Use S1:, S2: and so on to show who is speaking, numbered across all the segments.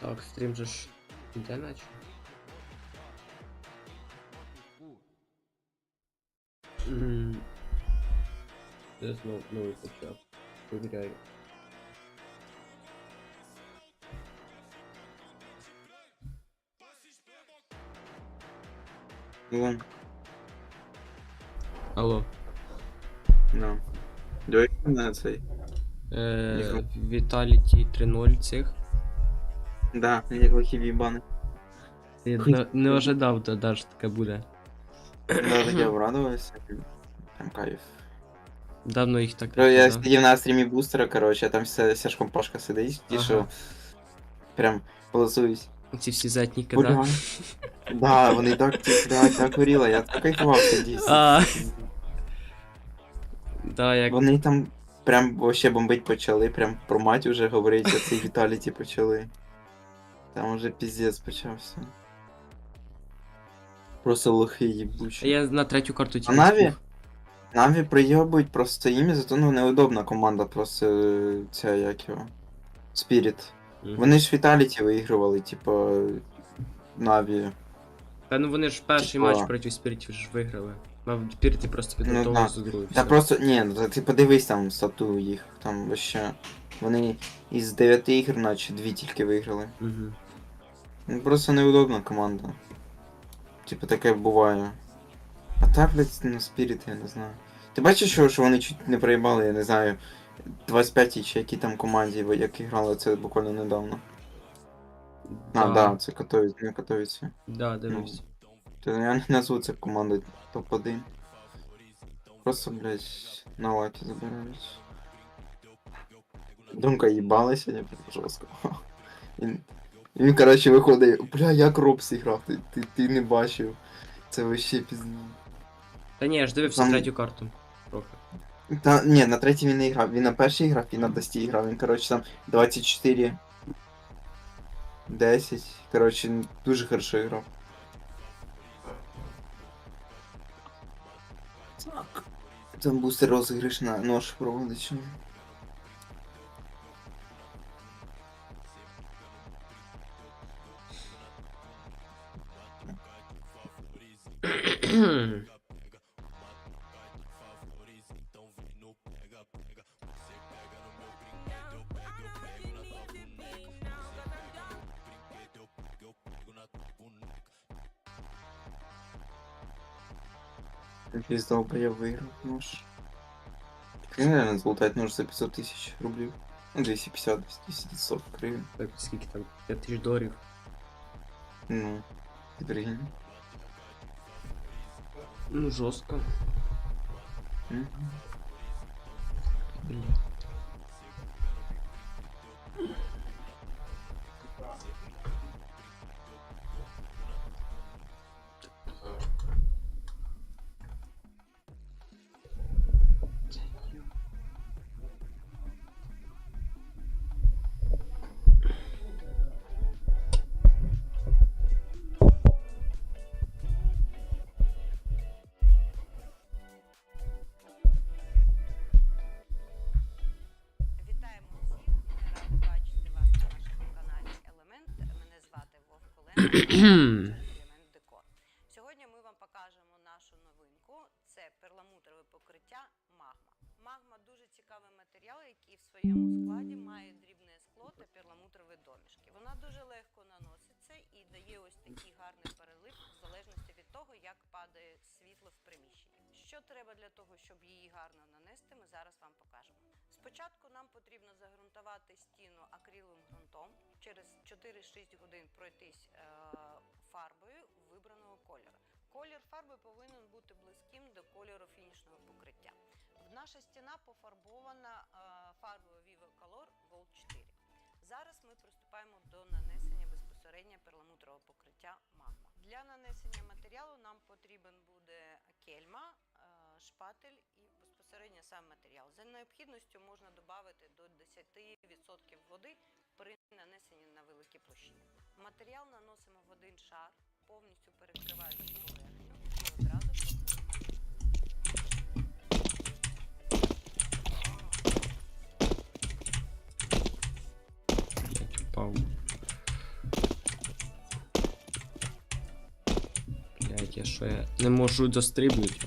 S1: Так, стрім же ж іде наче. Я знову новий почав. Провіряю.
S2: Вон,
S1: Алло.
S2: ну. Давай на цей.
S1: Е. Vitality 3.0 цих.
S2: Да, як лохи в'їбани.
S1: Я не, не ожидав, да, да, що таке буде.
S2: Да, я обрадувався. Прям кайф.
S1: Давно їх так
S2: Ну, я
S1: да?
S2: сидів на стрімі бустера, короче, там вся Сашком Пашка сидить, ті,
S1: Ага.
S2: що прям полосують.
S1: Ці всі задніки, да?
S2: Да, вони так, так, так горіло, я так кайфував тоді.
S1: А. Да, як
S2: Вони там прям вообще бомбить почали, прям про мать уже говорить, а цей Віталіті почали. Там уже піздець почався. Просто лохи їбучі.
S1: я на третю карту
S2: А
S1: тільки.
S2: Наві?
S1: встиг.
S2: Наві прийобують просто ім'я, зато ну неудобна команда, просто е, ця як його. Спіріт.
S1: Мгм.
S2: Вони ж Віталіті виігрували, типу. Наві.
S1: Та ну вони ж перший
S2: Типа-
S1: матч проти спіритів ж виграли. А спірити просто
S2: Ну,
S1: підготували
S2: да.
S1: за другою.
S2: Та просто. Ні, ну та ти подивись там стату їх. Там вообще. Вони із 9 ігр, наче дві тільки виграли.
S1: Мгм.
S2: Ну просто неудобна команда. Типу таке буває. А так, блядь, ну спіріт, я не знаю. Ти бачиш, що, що вони чуть не проїбали, я не знаю, 25-й чи які там команді, бо як грали це буквально недавно. А, да, це Катовіць, не Катовіці.
S1: Да, дивився.
S2: Та я не назву це командою топ-1. Просто, блядь, на лаки забирають. Думка їбалася, сьогодні прям жорстко. Він, він, коротше, виходить, бля, як Робс грав, ти, ти, ти не бачив. Це вообще пізно.
S1: Та ні, я ж дивився
S2: Там-
S1: третю карту. Трохи.
S2: Та ні, на третій він не грав. Він на першій грав і на дості грав. Він, коротше, там 24. 10. Коротше, він дуже хорошо грав. Так. Там бустер розіграш на нож проводить. Якийсь долбоєб виграв нож. Він, наверное, золотать нож за 500 тисяч рублів. Ну, 250, 240 гривень.
S1: Так, скільки там? 5 тисяч доларів.
S2: Ну, ти прикинь.
S1: Ну, жестко.
S2: Мгм.
S3: Цікавий матеріал, який в своєму складі має дрібне скло та перламутрові домішки. Вона дуже легко наноситься і дає ось такий гарний перелив в залежності від того, як падає світло в приміщенні. Що треба для того, щоб її гарно нанести, ми зараз вам покажемо. Спочатку нам потрібно загрунтувати стіну акриловим ґрунтом, через 4-6 годин пройтись е, фарбою вибраного кольору. Колір фарби повинен бути близьким до кольору фінішного покриття. Наша стіна пофарбована е, фарбою Vivo Color Gold 4. Зараз ми приступаємо до нанесення безпосередньо перламутрового покриття магма. Для нанесення матеріалу нам потрібен буде кельма, е, шпатель і безпосередньо сам матеріал. За необхідністю можна додати до 10% води при нанесенні на великі площини. Матеріал наносимо в один шар, повністю перекривають поверхню і одразу. Пау.
S1: Блять, я що я не можу
S2: застрибнути.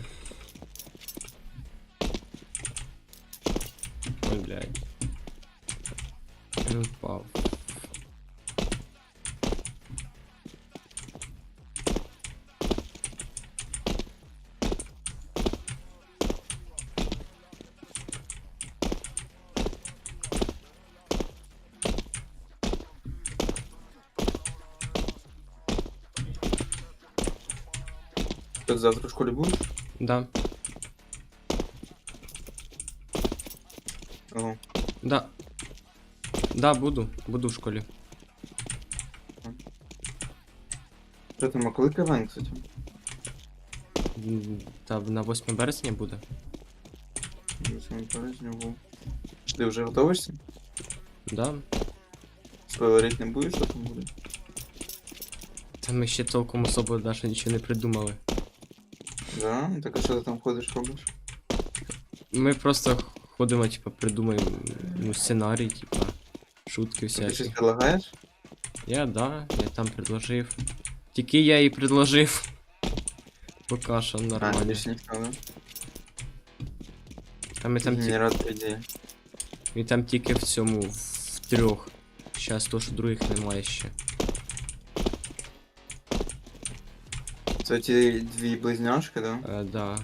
S2: завтра в школі будеш?
S1: Да.
S2: Ого.
S1: Да. Да, буду. Буду в школі.
S2: Що там, а коли КВН, кстати?
S1: М, Та на 8 березня буде.
S2: Вісім березня був. Ти вже готовишся?
S1: Да.
S2: Спойлерить не будеш, що там буде?
S1: Та ми ще толком особо навіть нічого не придумали.
S2: Да? Ну, Так а що ти там ходиш, робиш?
S1: Ми просто ходимо, типа, придумаємо ну, сценарій, типа, шутки
S2: Ти щось
S1: всякі.
S2: предлагаєш?
S1: Я, да, я там предложив. Тільки я і предложив. Поки що
S2: А,
S1: нормально.
S2: більше ніхто, да?
S1: А ми там, ті...
S2: Генератор ідеї.
S1: ми там тільки в цьому в трьох. Щас то, що других немає ще.
S2: Це ті дві близняшки, да?
S1: Е, да.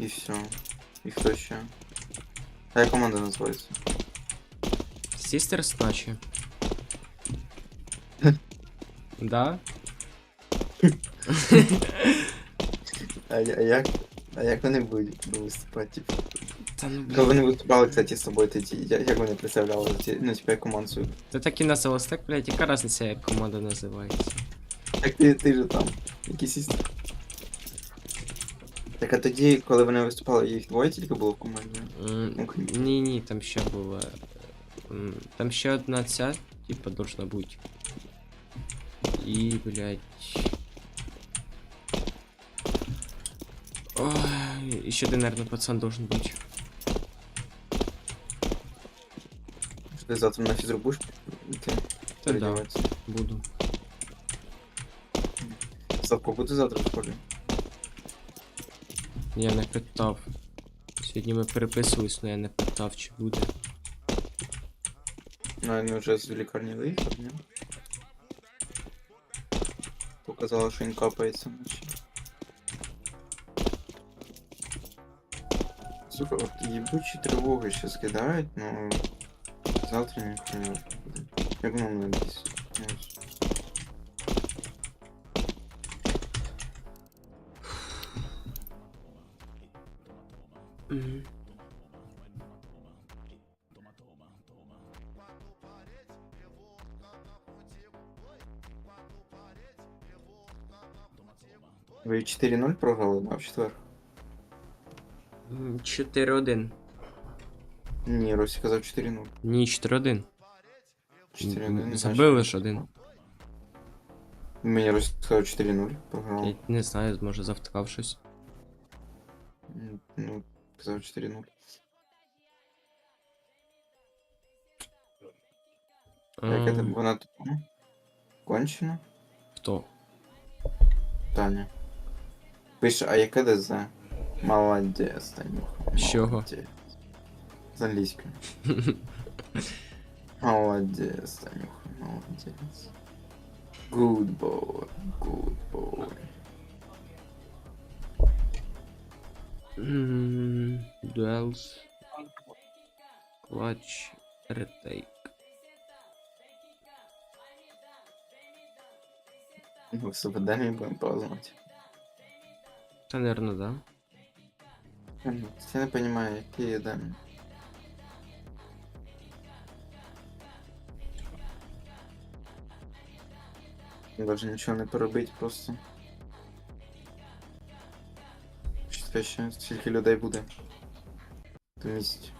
S2: І все. І хто ще? А як команда називається?
S1: Sisters, наче. да?
S2: А, я- а як? А як вони будуть виступати? Типу?
S1: Та ну
S2: Коли
S1: блін.
S2: вони виступали, кстати, з тобою, ти, ті- я- як вони представляли? Ті, ну, типу, як команду свою?
S1: Та так і називалось так, блядь, яка разниця, як команда називається?
S2: Так ти, ти же там, якийсь іс- Так а тоді, коли вони виступали, їх двоє тільки було в команді?
S1: М,
S2: Ну, к-
S1: Ні, ні, там ще була. м, Там ще одна ця, типа, должна бути. І, блядь. Ой, і ще один, наверное, пацан должен бути.
S2: Що ти завтра на фізру будеш йти?
S1: Та да,
S2: переодіватися?
S1: буду.
S2: Славко буде завтра в школі?
S1: Я не питав. Сьогодні ми переписувались, але я не питав, чи буде.
S2: Ну, він вже з лікарні виїхав, ні? Показала, що він капається вночі. Сука, от ебучі тривоги ще скидають, но завтра ніхто не буде. Як воно мене бісить. 4-0 програли, да, в четвер?
S1: М, 4-1.
S2: Ні, Росі казав 4-0.
S1: Ні, 4-1.
S2: 4-1.
S1: М,
S2: не
S1: Забили ж один.
S2: Мені Рось сказав 4-0 програв.
S1: Я не знаю, може завтикав щось.
S2: М, Ну, сказав 4-0. А яке
S1: Ем,
S2: вона тут? ну, Кончена?
S1: Хто?
S2: Таня. Пише, а яке ДЗ? Молодець, Танюха.
S1: З чого?
S2: молодець. З англійської. Молодець, Танюха, молодець. Good boy, good boy.
S1: М, Duels. Clutch. Retake.
S2: Ну, в Субадемі будемо праздновать.
S1: Та, наверно, да.
S2: Ну, Я не понимаю, який дем. Даже нічого не поробить просто. Чекай ще, скільки людей буде. То місяць.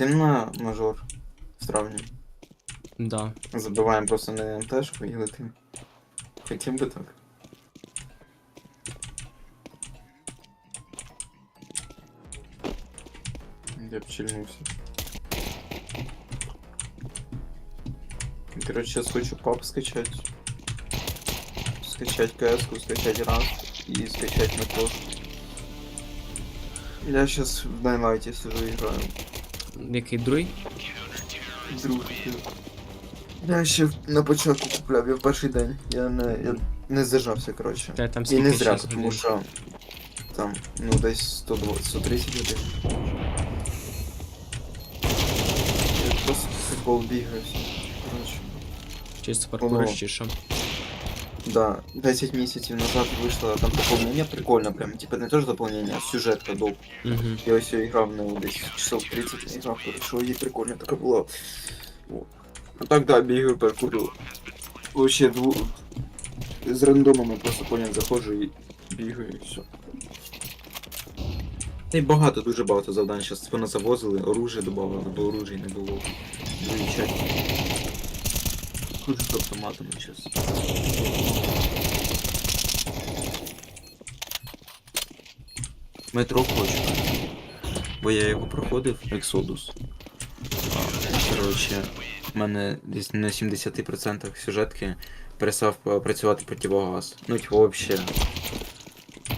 S2: Летим на мажор в травні.
S1: Да.
S2: Забиваємо просто на МТшку і летим. Хотів би так. Я б чильнувся. Короче, сейчас хочу пап скачать. Скачать кс скачать раз и скачать метро. Я сейчас в Найлайте сижу играю.
S1: Який другий?
S2: Другий. Я ще на початку купляв, я в перший день. Я не, я не здержався, коротше.
S1: Та там
S2: І не зря, тому що там, ну десь 120, 130 годин. Я просто футбол бігаю. все. Коротше.
S1: Чисто чи що?
S2: Да, 10 месяцев назад вышло там дополнение, прикольно прям, типа не тоже дополнение, а сюжетка доп.
S1: Угу.
S2: Я її грав на десь часов 30 не грав, що її прикольно така була. Вот. А так да, бігаю, паркурю. Вообще дву... З рандомами просто поняв, заходжу і бігаю і все. Та й багато, дуже багато завдань зараз поназавозили, оружие додавали, бо оружия не було. Дуже часто. Ходжу з автоматами зараз. Метро хочу. Бо я його проходив, Exodus. Коротше, в мене десь на 70% сюжетки перестав е, працювати противогаз. Ну, типу, вообще.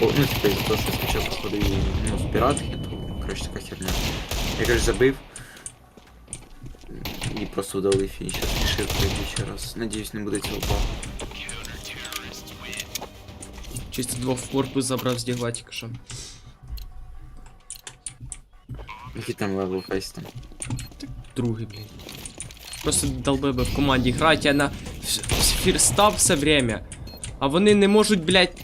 S2: О, Ну, типу, із-за того, що походу і, ну, з піратки, то, коротше, така херня. Я, коротше, забив. І просто удалив і зараз рішив пройти ще раз. Надіюсь, не буде цього багу.
S1: Чисто двох в корпус забрав з дігла тільки що.
S2: Який там левел фейс там?
S1: Другий, блін. Просто долбеби в команді грають, я на фірстав все время. А вони не можуть, блядь.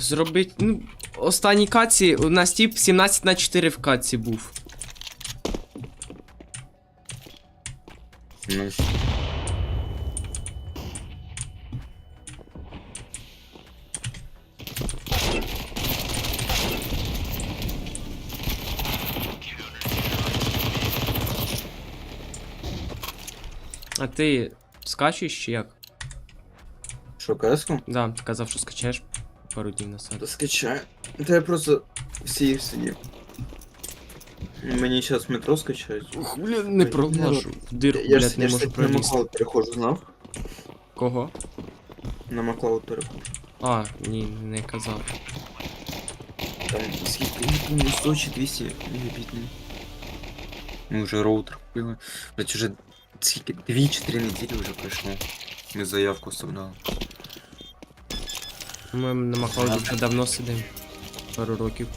S1: Зробить. Ну, останній каці у нас тип 17 на 4 в каці був.
S2: Ну,
S1: ти скачуєш чи як?
S2: Що, кс
S1: Да, ти казав, що скачаєш пару днів назад.
S2: Да скачаю. Та я просто всі сидів. Мені зараз метро скачають.
S1: Ух, блін, не пролажу. Дирку,
S2: Я ж
S1: блядь, не
S2: я ж
S1: можу
S2: так на
S1: пролізти.
S2: Маклауд переходжу, знав?
S1: Кого?
S2: На Маклауд переходжу.
S1: А, ні, не казав.
S2: Там скільки, я не помню, 100 чи 200 мегабітний. Ми вже роутер купили. Блять, уже скільки, 2-4 неділі вже пройшло. Ми заявку оставляли.
S1: Ми на Маклауді вже давно сидимо. Пару років.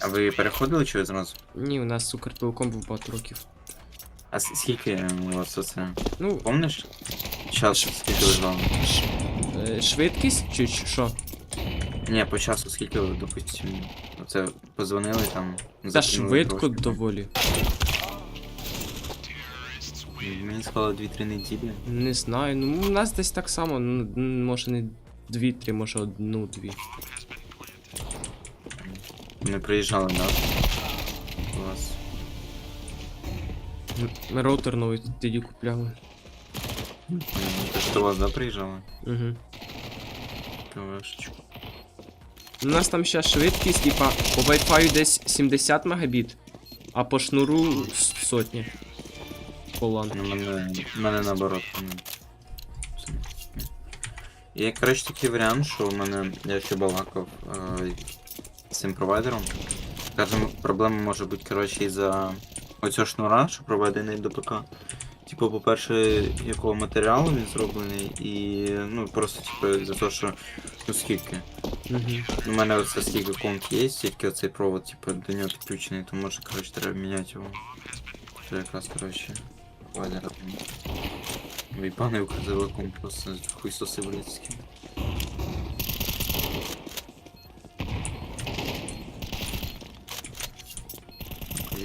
S2: А ви переходили чи зразу?
S1: Ні, у нас Укртелеком був багато років.
S2: А с- скільки у вас оце?
S1: Ну,
S2: Помниш? Час скільки
S1: ш... е, швидкість чи чи що?
S2: Ні, по часу скільки допустим, оце позвонили там.
S1: Та
S2: закинули
S1: швидко доволі.
S2: Мені сказали 2-3 неділі.
S1: Не знаю, ну у нас десь так само, ну, м, може не дві-три, може одну-дві.
S2: Не приїжджали, да? У вас.
S1: М, роутер новий тоді купляли.
S2: Те, що до вас, да, приїжджали?
S1: Угу.
S2: Пивешечку.
S1: У нас там ще швидкість, типа, по Wi-Fi десь 70 Мбіт, а по шнуру с- сотні. LAN.
S2: Ну, мене, мене наоборот. ну. Є, коротше, такий варіант, що в мене, я ще балакав е, з цим провайдером. Скажем, проблема може бути, коротше, із-за оцього шнура, що проведений до ПК. Типу, по-перше, якого матеріалу він зроблений, і ну просто, типу, за те, що ну скільки.
S1: Угу.
S2: У мене оце скільки комп є, тільки оцей провод, типу, до нього підключений, то може, коротше, треба міняти його. Це якраз, коротше, валера там. Війпаний указовиком просто хуйсоси блядські.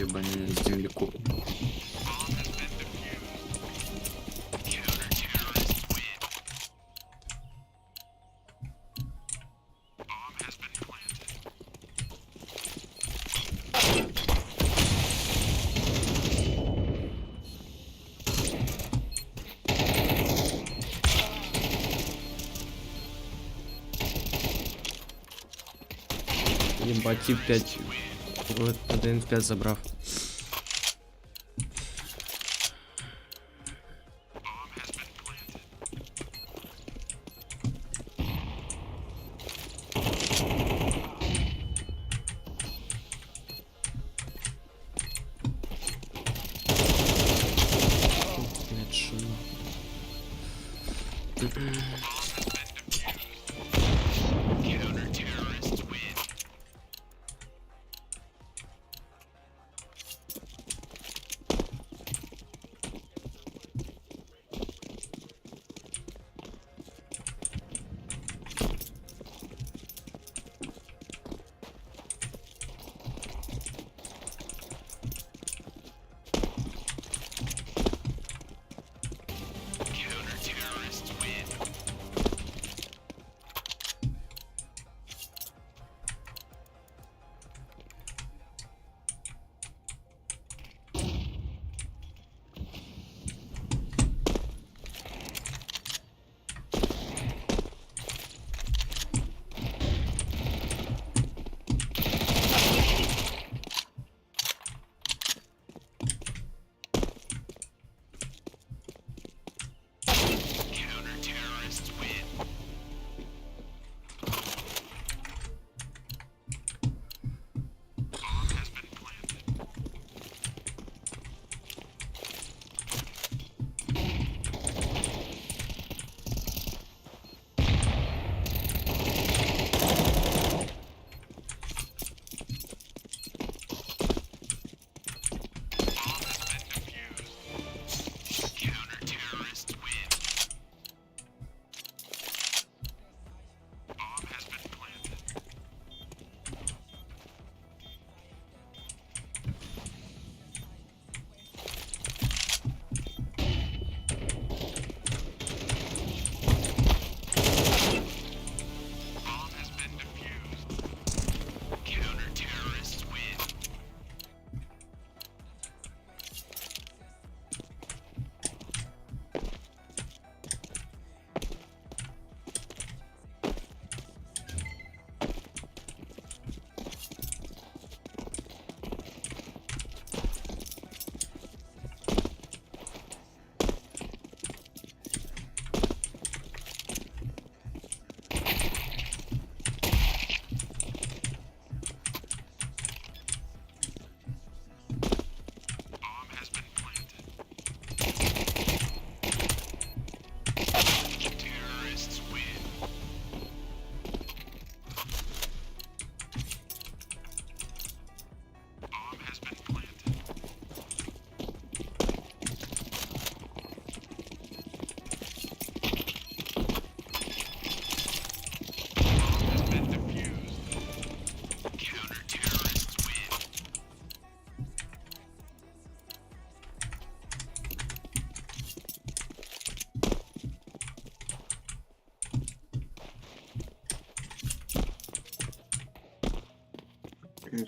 S2: Ебані земляку.
S1: Ті 5. Один в 5 забрав.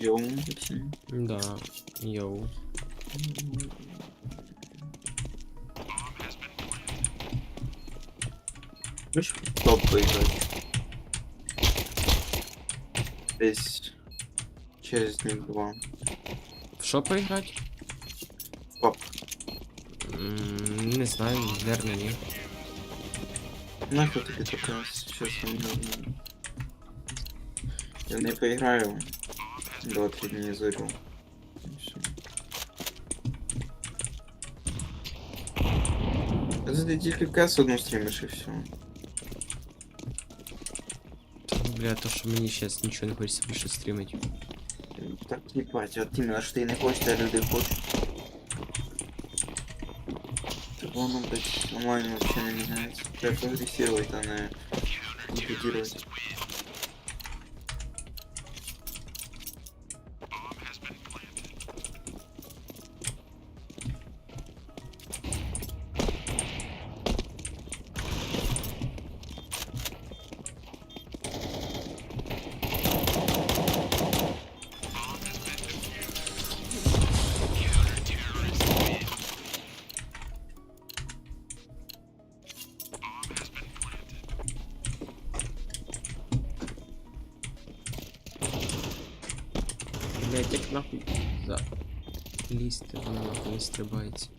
S2: Йоу.
S1: Да, йоу.
S2: Хочешь в топ поиграть? Десь через днів два.
S1: В що поіграти?
S2: Топ.
S1: Не знаю, наверное, ні.
S2: Нахуй тобі таке сейчас не. Я не поиграю. Два-три дні зорю. І всё. Це ти тільки кес одну стрімиш і все.
S1: Ну, Бля, то що мені зараз нічого не хочеться більше стрімити.
S2: Так їбать, от іменно що ти не хочеш, а люди хочуть. Так воно, блядь, онлайн вообще не меняется. Треба прогрессировать, а не имитировать.
S1: Як нахуй за лізти, воно нахуй не стрибається.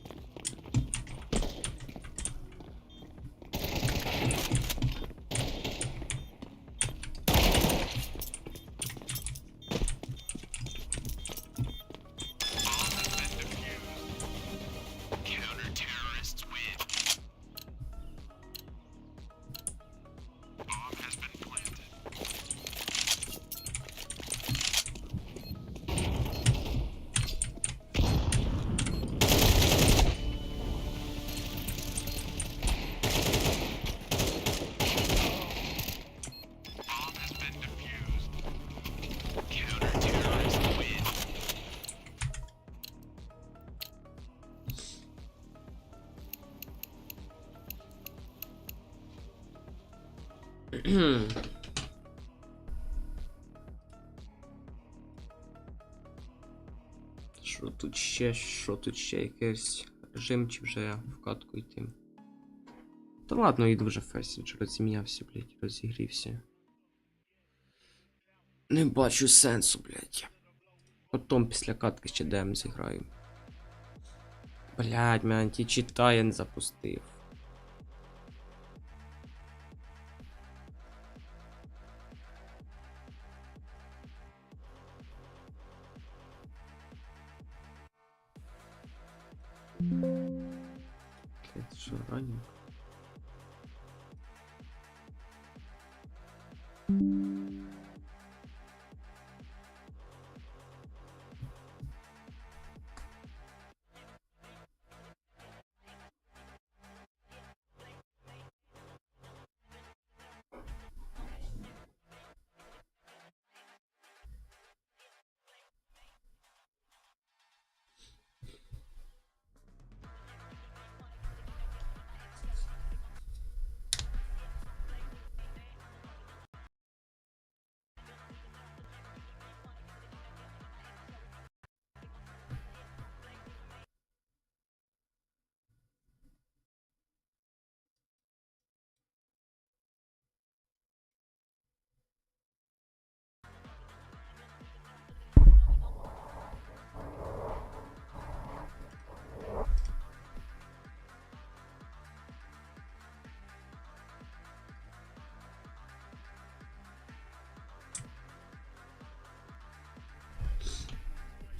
S1: Що тут ще, що тут ще якийсь режим, чи вже в катку йти? Та ладно, йду вже фесідж, розім'явся, блядь, розігрівся. Не бачу сенсу, блядь. Потом після катки ще ДМ зіграю. Блядь, мене античита не запустив. Блядь,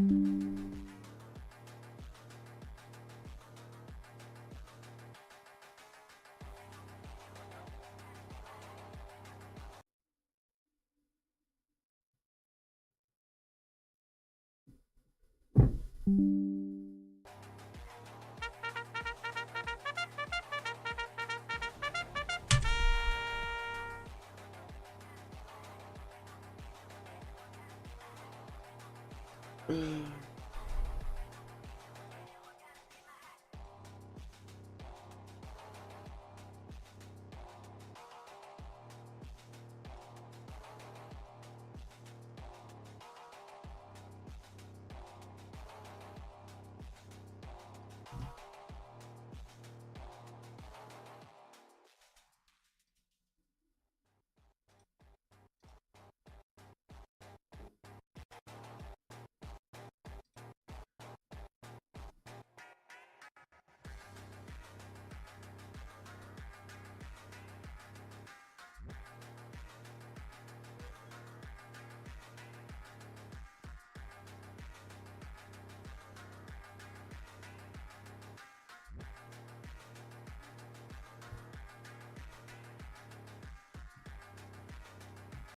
S1: що раненько? М,